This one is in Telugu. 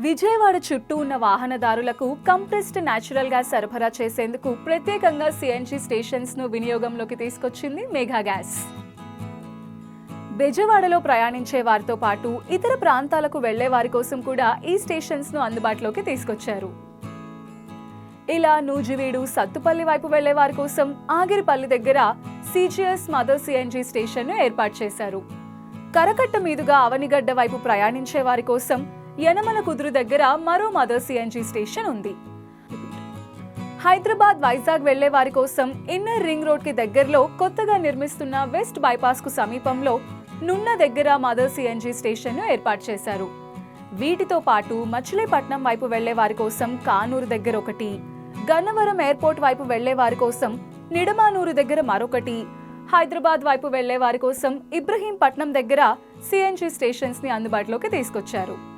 విజయవాడ చుట్టూ ఉన్న వాహనదారులకు కంప్రెస్డ్ న్యాచురల్ గ్యాస్ సరఫరా చేసేందుకు ప్రత్యేకంగా సిఎన్జీ స్టేషన్స్ను వినియోగంలోకి తీసుకొచ్చింది మేఘా గ్యాస్ బెజవాడలో ప్రయాణించే వారితో పాటు ఇతర ప్రాంతాలకు వెళ్ళే వారి కోసం కూడా ఈ స్టేషన్స్ను అందుబాటులోకి తీసుకొచ్చారు. ఇలా నూజివీడు సత్తుపల్లి వైపు వెళ్ళే వారి కోసం ఆగిరిపల్లి దగ్గర సిజిఎస్ మదర్ సిఎన్జీ స్టేషన్ను ఏర్పాటు చేశారు. కరకట్ట మీదుగా అవనిగడ్డ వైపు ప్రయాణించే వారి కోసం యనమల కుదురు దగ్గర మరో మదర్ సిఎన్జి స్టేషన్ ఉంది. హైదరాబాద్ వైజాగ్ వెళ్ళే వారి కోసం ఇన్నర్ రింగ్ రోడ్కి దగ్గరలో కొత్తగా నిర్మిస్తున్న వెస్ట్ బైపాస్కు సమీపంలో నున్న దగ్గర మదర్ సిఎన్జి స్టేషన్ను ఏర్పాటు చేశారు. వీటితో పాటు మచిలీపట్నం వైపు వెళ్ళే వారి కోసం కానూరు దగ్గర ఒకటి గన్నవరం ఎయిర్పోర్ట్ వైపు వెళ్ళే వారి కోసం నిడమానూరు దగ్గర మరొకటి హైదరాబాద్ వైపు వెళ్ళే వారి కోసం ఇబ్రహీంపట్నం దగ్గర సిఎన్జి స్టేషన్స్ని అందుబాటులోకి తీసుకొచ్చారు.